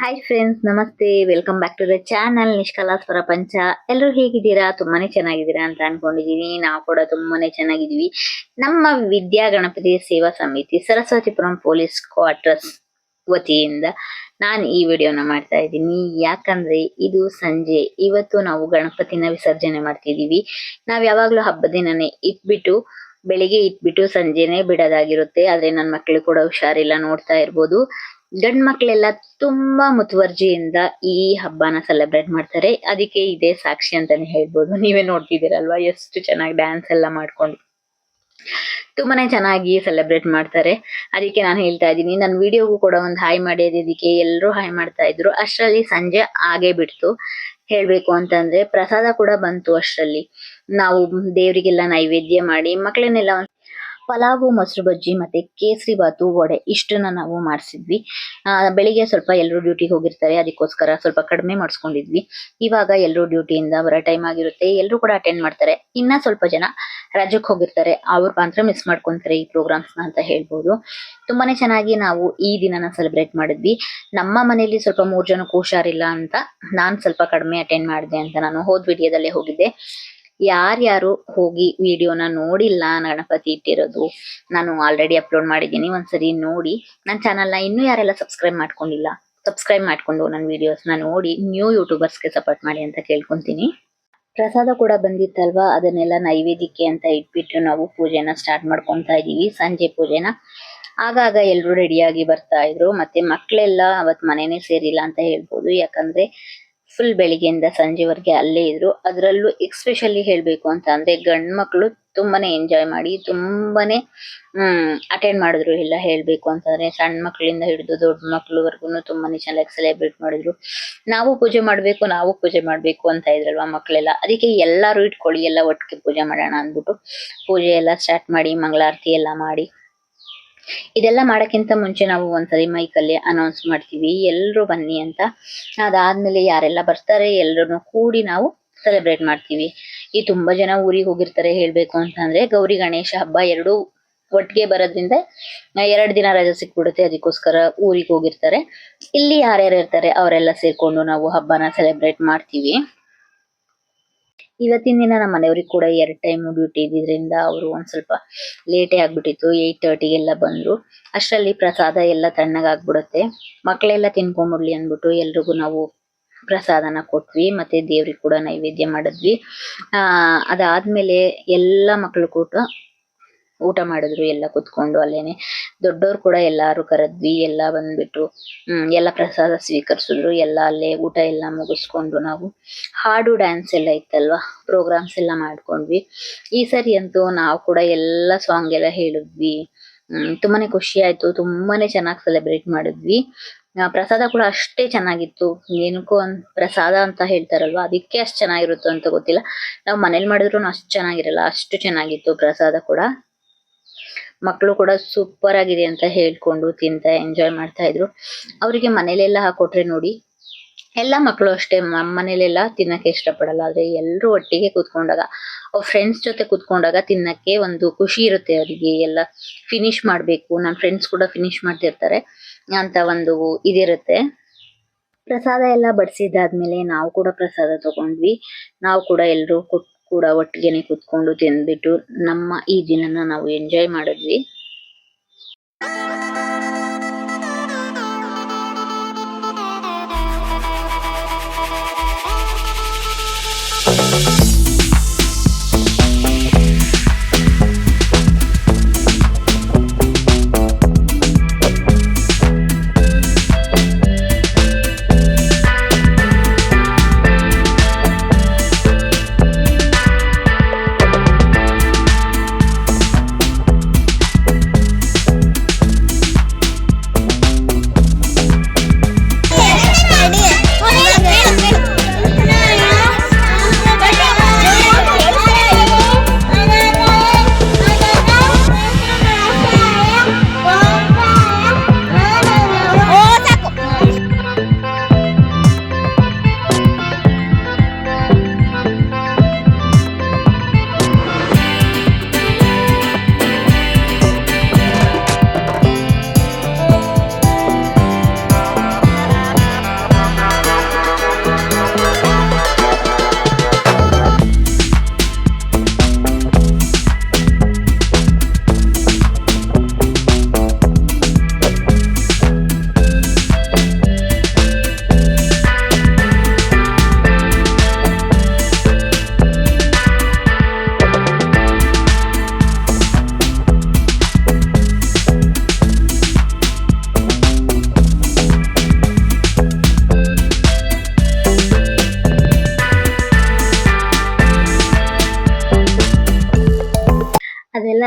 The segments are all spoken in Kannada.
ಹಾಯ್ ಫ್ರೆಂಡ್ಸ್ ನಮಸ್ತೆ. Welcome back to the channel ನಿಷ್ಕಲಾಸ್ ಪ್ರಪಂಚ ಎಲ್ಲರೂ ಹೇಗಿದ್ದೀರಾ? ತುಂಬಾನೇ ಚೆನ್ನಾಗಿದ್ದೀರಾ ಅಂತ ಅನ್ಕೊಂಡಿದೀನಿ. ನಾವು ಕೂಡ ತುಂಬಾನೇ ಚೆನ್ನಾಗಿದ್ದೀವಿ. ನಮ್ಮ ವಿದ್ಯಾ ಗಣಪತಿ ಸೇವಾ ಸಮಿತಿ, ಸರಸ್ವತಿಪುರಂ ಪೊಲೀಸ್ ಕ್ವಾರ್ಟರ್ಸ್ ವತಿಯಿಂದ ನಾನು ಈ ವಿಡಿಯೋನ ಮಾಡ್ತಾ ಇದ್ದೀನಿ. ಯಾಕಂದ್ರೆ ಇದು ಸಂಜೆ, ಇವತ್ತು ನಾವು ಗಣಪತಿನ ವಿಸರ್ಜನೆ ಮಾಡ್ತಿದ್ದೀವಿ ನಾವು ಯಾವಾಗ್ಲೂ ಹಬ್ಬದ ದಿನನೇ ಇಟ್ಬಿಟ್ಟು, ಬೆಳಿಗ್ಗೆ ಇಟ್ಬಿಟ್ಟು ಸಂಜೆನೆ ಬಿಡೋದಾಗಿರುತ್ತೆ. ಆದ್ರೆ ನನ್ನ ಮಕ್ಕಳು ಕೂಡ ಹುಷಾರಿಲ್ಲ, ನೋಡ್ತಾ ಇರ್ಬೋದು. ಗಂಡ್ ಮಕ್ಕಳೆಲ್ಲ ತುಂಬಾ ಮುತುವರ್ಜಿಯಿಂದ ಈ ಹಬ್ಬನ ಸೆಲೆಬ್ರೇಟ್ ಮಾಡ್ತಾರೆ. ಅದಕ್ಕೆ ಇದೇ ಸಾಕ್ಷಿ ಅಂತಾನೆ ಹೇಳ್ಬೋದು. ನೀವೇ ನೋಡ್ತಿದ್ದೀರಲ್ವಾ ಎಷ್ಟು ಚೆನ್ನಾಗಿ ಡ್ಯಾನ್ಸ್ ಎಲ್ಲ ಮಾಡ್ಕೊಂಡು. ತುಂಬಾನೇ ಚೆನ್ನಾಗಿ ಸೆಲೆಬ್ರೇಟ್ ಮಾಡ್ತಾರೆ. ಅದಕ್ಕೆ ನಾನು ಹೇಳ್ತಾ ಇದ್ದೀನಿ, ನನ್ನ ವಿಡಿಯೋಗೂ ಕೂಡ ಒಂದು ಹಾಯ್ ಮಾಡಿದ್ದಕ್ಕೆ ಎಲ್ಲರೂ ಹಾಯ್ ಮಾಡ್ತಾ ಇದ್ರು. ಅಷ್ಟರಲ್ಲಿ ಸಂಜೆ ಆಗೇ ಬಿಡ್ತು. ಹೇಳ್ಬೇಕು ಅಂತಂದ್ರೆ ಪ್ರಸಾದ ಕೂಡ ಬಂತು ಅಷ್ಟರಲ್ಲಿ. ನಾವು ದೇವರಿಗೆಲ್ಲ ನೈವೇದ್ಯ ಮಾಡಿ ಮಕ್ಕಳನ್ನೆಲ್ಲ ಪಲಾವು, ಮೊಸರು ಬಜ್ಜಿ ಮತ್ತೆ ಕೇಸರಿ ಬಾತು ವಡೆ ಇಷ್ಟನ್ನ ನಾವು ಮಾಡಿಸಿದ್ವಿ. ಬೆಳಿಗ್ಗೆ ಸ್ವಲ್ಪ ಎಲ್ಲರೂ ಡ್ಯೂಟಿಗೆ ಹೋಗಿರ್ತಾರೆ. ಅದಕ್ಕೋಸ್ಕರ ಸ್ವಲ್ಪ ಕಡಿಮೆ ಮಾಡಿಸ್ಕೊಂಡಿದ್ವಿ. ಇವಾಗ ಎಲ್ಲರೂ ಡ್ಯೂಟಿಯಿಂದ ಬರೋ ಟೈಮ್ ಆಗಿರುತ್ತೆ. ಎಲ್ಲರೂ ಕೂಡ ಅಟೆಂಡ್ ಮಾಡ್ತಾರೆ. ಇನ್ನ ಸ್ವಲ್ಪ ಜನ ರಾಜ್ಯಕ್ಕೆ ಹೋಗಿರ್ತಾರೆ. ಅವ್ರು ಮಾತ್ರ ಮಿಸ್ ಮಾಡ್ಕೊಂತಾರೆ ಈ ಪ್ರೋಗ್ರಾಮ್ಸ್ ಅಂತ ಹೇಳ್ಬೋದು. ತುಂಬಾನೇ ಚೆನ್ನಾಗಿ ನಾವು ಈ ದಿನನ ಸೆಲೆಬ್ರೇಟ್ ಮಾಡಿದ್ವಿ. ನಮ್ಮ ಮನೆಯಲ್ಲಿ ಸ್ವಲ್ಪ ಮೂರು ಜನಕ್ಕೆ ಹುಷಾರಿಲ್ಲ ಅಂತ ನಾನು ಸ್ವಲ್ಪ ಕಡಿಮೆ ಅಟೆಂಡ್ ಮಾಡಿದೆ ಅಂತ ನಾನು ಹೋದ ವಿಡಿಯೋದಲ್ಲೇ ಹೋಗಿದ್ದೆ. ಯಾರ್ಯಾರು ಹೋಗಿ ವಿಡಿಯೋನ ನೋಡಿಲ್ಲ ಗಣಪತಿ ಇಟ್ಟಿರೋದು, ನಾನು ಆಲ್ರೆಡಿ ಅಪ್ಲೋಡ್ ಮಾಡಿದ್ದೀನಿ, ಒಂದ್ಸರಿ ನೋಡಿ. ನನ್ನ ಚಾನಲ್ನ ಇನ್ನೂ ಯಾರೆಲ್ಲ ಸಬ್ಸ್ಕ್ರೈಬ್ ಮಾಡ್ಕೊಂಡಿಲ್ಲ ಸಬ್ಸ್ಕ್ರೈಬ್ ಮಾಡ್ಕೊಂಡು ನನ್ನ ವಿಡಿಯೋಸ್ನ ನೋಡಿ ನ್ಯೂ ಯೂಟ್ಯೂಬರ್ಸ್ಗೆ ಸಪೋರ್ಟ್ ಮಾಡಿ ಅಂತ ಕೇಳ್ಕೊಂತೀನಿ. ಪ್ರಸಾದ ಕೂಡ ಬಂದಿತ್ತಲ್ವಾ? ಅದನ್ನೆಲ್ಲ ನೈವೇದ್ಯಕ್ಕೆ ಅಂತ ಇಟ್ಬಿಟ್ಟು ನಾವು ಪೂಜೆನ ಸ್ಟಾರ್ಟ್ ಮಾಡ್ಕೊಂತಾ ಇದೀವಿ, ಸಂಜೆ ಪೂಜೆನ. ಆಗಾಗ ಎಲ್ಲರೂ ರೆಡಿಯಾಗಿ ಬರ್ತಾ ಇದ್ರು, ಮತ್ತೆ ಮಕ್ಕಳೆಲ್ಲ ಅವತ್ ಮನೆನೇ ಸೇರಿಲ್ಲ ಅಂತ ಹೇಳ್ಬೋದು. ಯಾಕಂದ್ರೆ ಫುಲ್ ಬೆಳಿಗ್ಗೆಯಿಂದ ಸಂಜೆವರೆಗೆ ಅಲ್ಲೇ ಇದ್ರು. ಅದರಲ್ಲೂ ಎಕ್ಸ್ಪೆಷಲಿ ಹೇಳ್ಬೇಕು ಅಂತ ಅಂದ್ರೆ ಗಂಡ್ ಮಕ್ಕಳು ತುಂಬಾನೇ ಎಂಜಾಯ್ ಮಾಡಿ, ತುಂಬಾನೇ ಅಟೆಂಡ್ ಮಾಡಿದ್ರು ಎಲ್ಲ ಹೇಳ್ಬೇಕು ಅಂತಂದ್ರೆ ಸಣ್ಣ ಮಕ್ಕಳಿಂದ ಹಿಡಿದು ದೊಡ್ಡ ಮಕ್ಕಳವರೆಗೂ ತುಂಬಾನೇ ಚೆನ್ನಾಗಿ ಸೆಲೆಬ್ರೇಟ್ ಮಾಡಿದ್ರು. ನಾವು ಪೂಜೆ ಮಾಡ್ಬೇಕು, ನಾವು ಪೂಜೆ ಮಾಡ್ಬೇಕು ಅಂತ ಇದ್ರಲ್ವಾ ಮಕ್ಕಳೆಲ್ಲ ಅದಕ್ಕೆ ಎಲ್ಲಾರು ಇಟ್ಕೊಳ್ಳಿ, ಎಲ್ಲ ಒಟ್ಟಿಗೆ ಪೂಜೆ ಮಾಡೋಣ ಅಂದ್ಬಿಟ್ಟು ಪೂಜೆ ಎಲ್ಲ ಸ್ಟಾರ್ಟ್ ಮಾಡಿ, ಮಂಗಳಾರತಿ ಎಲ್ಲ ಮಾಡಿ. ಇದೆಲ್ಲ ಮಾಡೋಕ್ಕಿಂತ ಮುಂಚೆ ನಾವು ಒಂದ್ಸರಿ ಮೈಕಲ್ಲಿ ಅನೌನ್ಸ್ ಮಾಡ್ತೀವಿ ಎಲ್ಲರೂ ಬನ್ನಿ ಅಂತ. ಅದಾದ್ಮೇಲೆ ಯಾರೆಲ್ಲ ಬರ್ತಾರೆ ಎಲ್ಲರೂ ಕೂಡಿ ನಾವು ಸೆಲೆಬ್ರೇಟ್ ಮಾಡ್ತೀವಿ. ಈ ತುಂಬಾ ಜನ ಊರಿಗೆ ಹೋಗಿರ್ತಾರೆ ಹೇಳ್ಬೇಕು ಅಂತಂದ್ರೆ, ಗೌರಿ ಗಣೇಶ ಹಬ್ಬ ಎರಡು ಒಟ್ಟಿಗೆ ಬರೋದ್ರಿಂದ ಎರಡು ದಿನ ರಜೆ ಸಿಕ್ಬಿಡುತ್ತೆ, ಅದಕ್ಕೋಸ್ಕರ ಊರಿಗೆ ಹೋಗಿರ್ತಾರೆ. ಇಲ್ಲಿ ಯಾರ್ಯಾರು ಇರ್ತಾರೆ ಅವರೆಲ್ಲ ಸೇರ್ಕೊಂಡು ನಾವು ಹಬ್ಬನ ಸೆಲೆಬ್ರೇಟ್ ಮಾಡ್ತೀವಿ. ಇವತ್ತಿನ ದಿನ ನಮ್ಮ ಮನೆಯವ್ರಿಗೆ ಕೂಡ ಎರಡ್ ಟೈಮ್ ಡ್ಯೂಟಿ ಇದ್ದಿದ್ರಿಂದ ಅವರು ಒಂದ್ ಸ್ವಲ್ಪ ಲೇಟೇ ಆಗ್ಬಿಟ್ಟಿತ್ತು ಏಯ್ಟ್ ತರ್ಟಿಗೆಲ್ಲ ಬಂದ್ರು. ಅಷ್ಟರಲ್ಲಿ ಪ್ರಸಾದ ಎಲ್ಲ ತಣ್ಣಗಾಗ್ಬಿಡುತ್ತೆ ಮಕ್ಕಳೆಲ್ಲ ತಿನ್ಕೊಂಬಿಡ್ಲಿ ಅಂದ್ಬಿಟ್ಟು ಎಲ್ರಿಗೂ ನಾವು ಪ್ರಸಾದನ ಕೊಟ್ವಿ, ಮತ್ತೆ ದೇವ್ರಿಗೆ ಕೂಡ ನೈವೇದ್ಯ ಮಾಡಿದ್ವಿ. ಆ, ಅದಾದ್ಮೇಲೆ ಎಲ್ಲ ಮಕ್ಕಳು ಕೂಡ ಊಟ ಮಾಡಿದ್ರು ಎಲ್ಲ ಕುತ್ಕೊಂಡು ಅಲ್ಲೇನೆ. ದೊಡ್ಡವ್ರು ಕೂಡ ಎಲ್ಲಾರು ಕರೆದ್ವಿ, ಎಲ್ಲ ಬಂದ್ಬಿಟ್ಟು ಹ್ಮ್, ಎಲ್ಲ ಪ್ರಸಾದ ಸ್ವೀಕರಿಸಿದ್ರು, ಎಲ್ಲ ಅಲ್ಲೇ ಊಟ ಎಲ್ಲ ಮುಗಿಸ್ಕೊಂಡು ನಾವು ಹಾಡು ಡ್ಯಾನ್ಸ್ ಎಲ್ಲ ಇತ್ತಲ್ವಾ ಪ್ರೋಗ್ರಾಮ್ಸ್ ಎಲ್ಲ ಮಾಡ್ಕೊಂಡ್ವಿ. ಈ ಸರಿ ಅಂತೂ ನಾವು ಕೂಡ ಎಲ್ಲ ಸಾಂಗ್ ಎಲ್ಲ ಹೇಳಿದ್ವಿ. ಹ್ಮ್, ತುಂಬಾನೇ ಖುಷಿ ಆಯ್ತು, ತುಂಬಾನೇ ಚೆನ್ನಾಗಿ ಸೆಲೆಬ್ರೇಟ್ ಮಾಡಿದ್ವಿ. ಪ್ರಸಾದ ಕೂಡ ಅಷ್ಟೇ ಚೆನ್ನಾಗಿತ್ತು. ಏನಕ್ಕೋ ಒಂದ್ ಪ್ರಸಾದ ಅಂತ ಹೇಳ್ತಾರಲ್ವಾ, ಅದಕ್ಕೆ ಅಷ್ಟು ಚೆನ್ನಾಗಿರುತ್ತೋ ಅಂತ ಗೊತ್ತಿಲ್ಲ. ನಾವು ಮನೇಲಿ ಮಾಡಿದ್ರು ಅಷ್ಟು ಚೆನ್ನಾಗಿರಲ್ಲ, ಅಷ್ಟು ಚೆನ್ನಾಗಿತ್ತು ಪ್ರಸಾದ ಕೂಡ. ಮಕ್ಕಳು ಕೂಡ ಸೂಪರ್ ಆಗಿದೆ ಅಂತ ಹೇಳ್ಕೊಂಡು ತಿಂತ ಎಂಜಾಯ್ ಮಾಡ್ತಾ ಇದ್ರು. ಅವರಿಗೆ ಮನೇಲೆಲ್ಲ ಹಾಕೊಟ್ರೆ ನೋಡಿ, ಎಲ್ಲ ಮಕ್ಕಳು ಅಷ್ಟೇ ಮನೇಲೆಲ್ಲ ತಿನ್ನಕ್ಕೆ ಇಷ್ಟಪಡಲ್ಲ. ಆದ್ರೆ ಎಲ್ಲರೂ ಒಟ್ಟಿಗೆ ಕೂತ್ಕೊಂಡಾಗ, ಅವ್ರ ಫ್ರೆಂಡ್ಸ್ ಜೊತೆ ಕೂತ್ಕೊಂಡಾಗ ತಿನ್ನಕ್ಕೆ ಒಂದು ಖುಷಿ ಇರುತ್ತೆ ಅವರಿಗೆ. ಎಲ್ಲ ಫಿನಿಶ್ ಮಾಡಬೇಕು. ನನ್ನ ಫ್ರೆಂಡ್ಸ್ ಕೂಡ ಫಿನಿಶ್ ಮಾಡ್ತಿರ್ತಾರೆ ಅಂತ ಒಂದು ಇದಿರುತ್ತೆ. ಪ್ರಸಾದ ಎಲ್ಲ ಬಡಿಸಿದ್ದಾದ್ಮೇಲೆ ನಾವು ಕೂಡ ಪ್ರಸಾದ ತಗೊಂಡ್ವಿ. ನಾವು ಕೂಡ ಎಲ್ಲರೂ ಕೂಡ ಒಟ್ಟಿಗೆನೆ ಕೂತ್ಕೊಂಡು ತಿಂದ್ಬಿಟ್ಟು ನಮ್ಮ ಈ ದಿನನ ನಾವು ಎಂಜಾಯ್ ಮಾಡಿದ್ವಿ.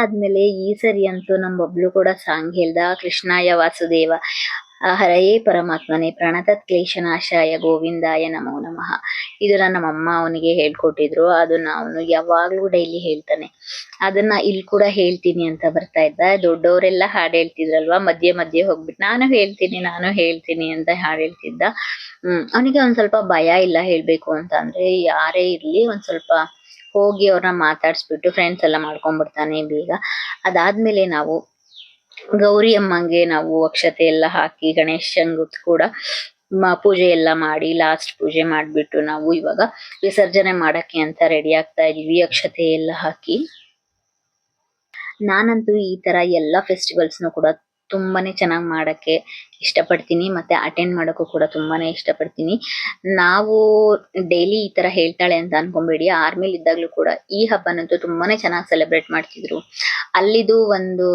ಆದ್ಮೇಲೆ ಈ ಸರಿ ಅಂತೂ ನಮ್ಮ ಬಬ್ಲು ಕೂಡ ಸಾಂಗ್ ಹೇಳ್ದ, ಕೃಷ್ಣಾಯ ವಾಸುದೇವ ಹರಯೇ ಪರಮಾತ್ಮನೇ, ಪ್ರಣತತ್ ಕ್ಲೇಶನಾಶಾಯ ಗೋವಿಂದಾಯ ನಮೋ ನಮಃ. ಇದು ನಮ್ಮ ಅಮ್ಮ ಅವನಿಗೆ ಹೇಳ್ಕೊಟ್ಟಿದ್ರು, ಅದನ್ನ ಅವನು ಯಾವಾಗ್ಲೂ ಡೈಲಿ ಹೇಳ್ತಾನೆ. ಅದನ್ನ ಇಲ್ಲಿ ಕೂಡ ಹೇಳ್ತೀನಿ ಅಂತ ಬರ್ತಾ ಇದ್ದ. ದೊಡ್ಡವರೆಲ್ಲ ಹಾಡು ಹೇಳ್ತಿದ್ರಲ್ವಾ, ಮಧ್ಯೆ ಮಧ್ಯೆ ಹೋಗ್ಬಿಟ್ಟು ನಾನು ಹೇಳ್ತೀನಿ ನಾನು ಹೇಳ್ತೀನಿ ಅಂತ ಹಾಡು ಹೇಳ್ತಿದ್ದ. ಹ್ಮ್, ಅವನಿಗೆ ಒಂದ್ ಸ್ವಲ್ಪ ಭಯ ಇಲ್ಲ ಹೇಳ್ಬೇಕು ಅಂತ ಅಂದ್ರೆ, ಯಾರೇ ಇರ್ಲಿ ಒಂದ್ ಸ್ವಲ್ಪ ಹೋಗಿ ಅವ್ರನ್ನ ಮಾತಾಡಿಸ್ಬಿಟ್ಟು ಫ್ರೆಂಡ್ಸ್ ಎಲ್ಲ ಮಾಡ್ಕೊಂಡ್ಬಿಡ್ತಾನೆ ಬೇಗ. ಅದಾದ್ಮೇಲೆ ನಾವು ಗೌರಿ ಅಮ್ಮಂಗೆ ನಾವು ಅಕ್ಷತೆ ಎಲ್ಲ ಹಾಕಿ ಗಣೇಶಂಗೂ ಕೂಡ ಪೂಜೆ ಎಲ್ಲ ಮಾಡಿ ಲಾಸ್ಟ್ ಪೂಜೆ ಮಾಡ್ಬಿಟ್ಟು ನಾವು ಇವಾಗ ವಿಸರ್ಜನೆ ಮಾಡಕ್ಕೆ ಅಂತ ರೆಡಿ ಆಗ್ತಾ ಇದೀವಿ, ಅಕ್ಷತೆ ಎಲ್ಲ ಹಾಕಿ. ನಾನಂತೂ ಈ ತರ ಎಲ್ಲ ಫೆಸ್ಟಿವಲ್ಸ್ನು ಕೂಡ ತುಂಬಾನೇ ಚೆನ್ನಾಗಿ ಮಾಡಕ್ಕೆ ಇಷ್ಟಪಡ್ತೀನಿ ಮತ್ತೆ ಅಟೆಂಡ್ ಮಾಡೋಕ್ಕೂ ಕೂಡ ತುಂಬಾನೇ ಇಷ್ಟ ಪಡ್ತೀನಿ ನಾವು ಡೈಲಿ ಈ ತರ ಹೇಳ್ತಾಳೆ ಅಂತ ಅನ್ಕೊಂಬೇಡಿ. ಆರ್ಮಿಲಿ ಇದ್ದಾಗ್ಲೂ ಕೂಡ ಈ ಹಬ್ಬನಂತೂ ತುಂಬಾನೇ ಚೆನ್ನಾಗಿ ಸೆಲೆಬ್ರೇಟ್ ಮಾಡ್ತಿದ್ರು. ಅಲ್ಲಿದು ಒಂದು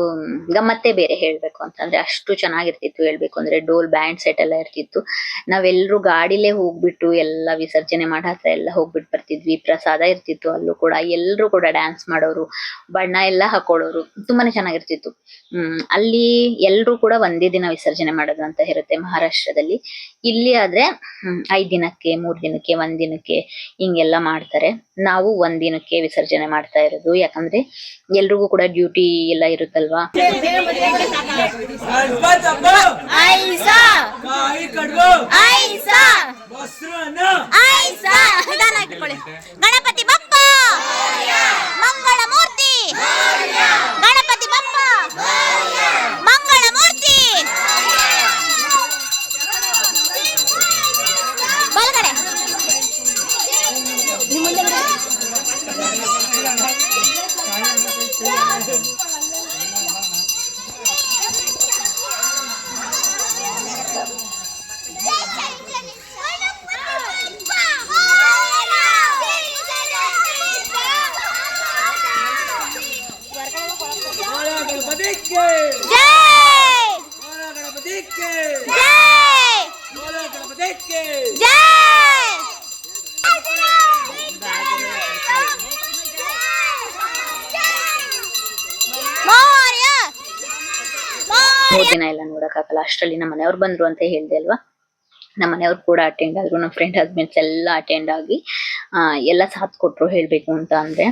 ಗಮ್ಮತ್ತೇ ಬೇರೆ ಹೇಳ್ಬೇಕು ಅಂತಂದ್ರೆ ಅಷ್ಟು ಚೆನ್ನಾಗಿರ್ತಿತ್ತು ಹೇಳ್ಬೇಕು ಅಂದ್ರೆ ಡೋಲ್, ಬ್ಯಾಂಡ್ ಸೆಟ್ ಎಲ್ಲ ಇರ್ತಿತ್ತು. ನಾವೆಲ್ಲರೂ ಗಾಡಿಲೇ ಹೋಗ್ಬಿಟ್ಟು ಎಲ್ಲ ವಿಸರ್ಜನೆ ಮಾಡೋ ಹತ್ರ ಎಲ್ಲ ಹೋಗ್ಬಿಟ್ಟು ಬರ್ತಿದ್ವಿ. ಪ್ರಸಾದ ಇರ್ತಿತ್ತು ಅಲ್ಲೂ ಕೂಡ. ಎಲ್ಲರೂ ಕೂಡ ಡ್ಯಾನ್ಸ್ ಮಾಡೋರು, ಬಣ್ಣ ಎಲ್ಲ ಹಾಕೊಳ್ಳೋರು ತುಂಬಾನೇ ಚೆನ್ನಾಗಿರ್ತಿತ್ತು. ಹ್ಮ್, ಅಲ್ಲಿ ಎಲ್ಲರೂ ಕೂಡ ಒಂದೇ ದಿನ ವಿಸರ್ಜನೆ ಮಾಡೋದು ಅಂತ ಇರುತ್ತೆ ಮಹಾರಾಷ್ಟ್ರದಲ್ಲಿ. ಇಲ್ಲಿ ಆದ್ರೆ ಐದ್ ದಿನಕ್ಕೆ ಮೂರ್ ದಿನಕ್ಕೆ ಒಂದ್ ದಿನಕ್ಕೆ ಹಿಂಗೆಲ್ಲ ಮಾಡ್ತಾರೆ. ನಾವು ಒಂದ್ ದಿನಕ್ಕೆ ವಿಸರ್ಜನೆ ಮಾಡ್ತಾ ಇರೋದು. ಯಾಕಂದ್ರೆ ಎಲ್ರಿಗೂ ಕೂಡ ಡ್ಯೂಟಿ ಎಲ್ಲ ಇರುತ್ತಲ್ವಾ? ಗಣಪತಿ ಹಬ್ಬ ದಿನ ಅಷ್ಟರಲ್ಲಿ ನಮ್ಮ ಮನೆಯವ್ರು ಬಂದ್ರು ಅಂತ ಹೇಳ್ದೆ ಅಲ್ವಾ? ನಮ್ಮ ಮನೆಯವ್ರು ಕೂಡ ಅಟೆಂಡ್ ಆದ್ರು, ನಮ್ಮ ಫ್ರೆಂಡ್ ಹಸ್ಬೆಂಡ್ಸ್ ಎಲ್ಲ ಅಟೆಂಡ್ ಆಗಿ ಎಲ್ಲ ಸಾಥ್ ಕೊಟ್ರು ಹೇಳ್ಬೇಕು ಅಂತ ಅಂದ್ರೆ.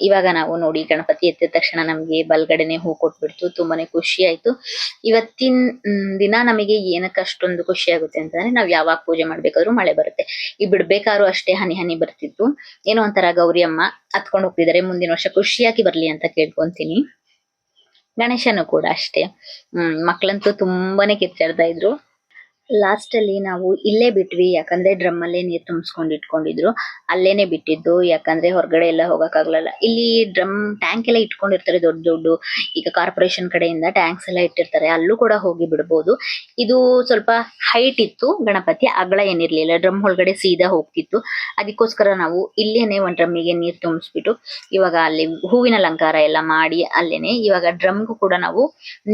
ಇವಾಗ ನಾವು ನೋಡಿ ಗಣಪತಿ ಎತ್ತಿದ ತಕ್ಷಣ ನಮ್ಗೆ ಬಲ್ಗಡೆನೆ ಹೂ ಕೊಟ್ಬಿಡ್ತು, ತುಂಬಾನೇ ಖುಷಿ ಆಯ್ತು. ಇವತ್ತಿನ ದಿನ ನಮಗೆ ಏನಕ್ಕೆ ಅಷ್ಟೊಂದು ಖುಷಿ ಆಗುತ್ತೆ ಅಂತಂದ್ರೆ, ನಾವ್ ಯಾವಾಗ ಪೂಜೆ ಮಾಡ್ಬೇಕಾದ್ರೂ ಮಳೆ ಬರುತ್ತೆ. ಈ ಬಿಡ್ಬೇಕಾದ್ರು ಅಷ್ಟೇ ಹನಿ ಹನಿ ಬರ್ತಿತ್ತು. ಏನೋ ಒಂಥರ ಗೌರಿ ಅಮ್ಮ ಹತ್ಕೊಂಡು ಹೋಗ್ತಿದಾರೆ, ಮುಂದಿನ ವರ್ಷ ಖುಷಿಯಾಗಿ ಬರ್ಲಿ ಅಂತ ಕೇಳ್ಕೊಂತೀನಿ. ಗಣೇಶನು ಕೂಡ ಅಷ್ಟೇ. ಹ್ಮ್ ಮಕ್ಕಳಂತೂ ತುಂಬಾನೇ ಕಿತ್ತಾಡ್ತಾ ಇದ್ರು. ಲಾಸ್ಟ್ ಅಲ್ಲಿ ನಾವು ಇಲ್ಲೇ ಬಿಟ್ವಿ, ಯಾಕಂದ್ರೆ ಡ್ರಮ್ ಅಲ್ಲೇ ನೀರ್ ತುಂಬಿಸ್ಕೊಂಡ್ ಇಟ್ಕೊಂಡಿದ್ರು. ಅಲ್ಲೇನೆ ಬಿಟ್ಟಿದ್ದು, ಯಾಕಂದ್ರೆ ಹೊರಗಡೆ ಎಲ್ಲ ಹೋಗಕ್ ಆಗ್ಲಲ್ಲ ಇಲ್ಲಿ ಡ್ರಮ್ ಟ್ಯಾಂಕ್ ಎಲ್ಲ ಇಟ್ಕೊಂಡಿರ್ತಾರೆ ದೊಡ್ಡ ದೊಡ್ಡ. ಈಗ ಕಾರ್ಪೊರೇಷನ್ ಕಡೆಯಿಂದ ಟ್ಯಾಂಕ್ಸ್ ಎಲ್ಲ ಇಟ್ಟಿರ್ತಾರೆ. ಅಲ್ಲೂ ಕೂಡ ಹೋಗಿ ಬಿಡ್ಬೋದು. ಇದು ಸ್ವಲ್ಪ ಹೈಟ್ ಇತ್ತು, ಗಣಪತಿ ಅಗಲ ಏನಿರ್ಲಿಲ್ಲ. ಡ್ರಮ್ ಒಳಗಡೆ ಸೀದಾ ಹೋಗ್ತಿತ್ತು. ಅದಕ್ಕೋಸ್ಕರ ನಾವು ಇಲ್ಲೇನೆ ಒಂದ್ ಡ್ರಮ್ಮಿಗೆ ನೀರ್ ತುಂಬಿಸ್ಬಿಟ್ಟು ಇವಾಗ ಅಲ್ಲಿ ಹೂವಿನ ಅಲಂಕಾರ ಎಲ್ಲ ಮಾಡಿ ಅಲ್ಲೇನೆ ಇವಾಗ ಡ್ರಮ್ಗೂ ಕೂಡ ನಾವು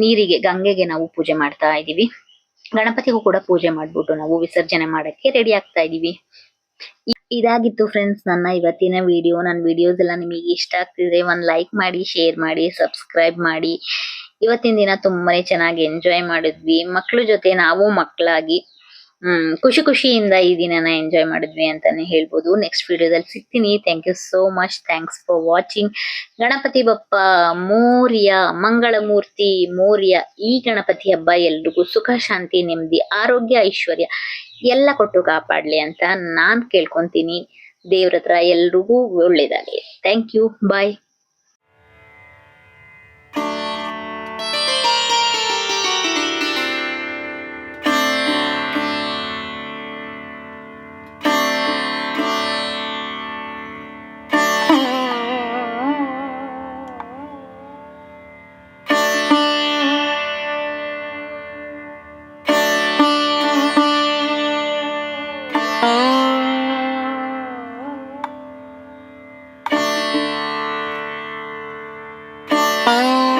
ನೀರಿಗೆ, ಗಂಗೆಗೆ ನಾವು ಪೂಜೆ ಮಾಡ್ತಾ ಇದೀವಿ. ಗಣಪತಿಗೂ ಕೂಡ ಪೂಜೆ ಮಾಡ್ಬಿಟ್ಟು ನಾವು ವಿಸರ್ಜನೆ ಮಾಡಕ್ಕೆ ರೆಡಿ ಆಗ್ತಾ ಇದೀವಿ ಇದಾಗಿತ್ತು ಫ್ರೆಂಡ್ಸ್ ನನ್ನ ಇವತ್ತಿನ ವಿಡಿಯೋ ನನ್ನ ವಿಡಿಯೋಸ್ ಎಲ್ಲ ನಿಮಗೆ ಇಷ್ಟ ಆಗ್ತಿದ್ರೆ ಒಂದ್ ಲೈಕ್ ಮಾಡಿ ಶೇರ್ ಮಾಡಿ ಸಬ್ಸ್ಕ್ರೈಬ್ ಮಾಡಿ. ಇವತ್ತಿನ ದಿನ ತುಂಬಾನೇ ಚೆನ್ನಾಗಿ ಎಂಜಾಯ್ ಮಾಡಿದ್ವಿ. ಮಕ್ಕಳ ಜೊತೆ ನಾವು ಮಕ್ಕಳಾಗಿ ಹ್ಮ್, ಖುಷಿ ಖುಷಿಯಿಂದ ಈ ದಿನನ ಎಂಜಾಯ್ ಮಾಡಿದ್ವಿ ಅಂತಾನೆ ಹೇಳ್ಬೋದು. ನೆಕ್ಸ್ಟ್ ವಿಡಿಯೋದಲ್ಲಿ ಸಿಗ್ತೀನಿ. Thank you so much thanks for watching Ganapati Bappa, Morya ಮಂಗಳ ಮೂರ್ತಿ ಮೋರ್ಯ, ಈ ಗಣಪತಿ ಹಬ್ಬ ಎಲ್ರಿಗೂ ಸುಖ, ಶಾಂತಿ, ನೆಮ್ಮದಿ, ಆರೋಗ್ಯ, ಐಶ್ವರ್ಯ ಎಲ್ಲ ಕೊಟ್ಟು ಕಾಪಾಡ್ಲಿ ಅಂತ ನಾನು ಕೇಳ್ಕೊಂತೀನಿ. ದೇವ್ರ ಹತ್ರ ಎಲ್ರಿಗೂ ಒಳ್ಳೇದಾಗಲಿ. Thank you bye Oh.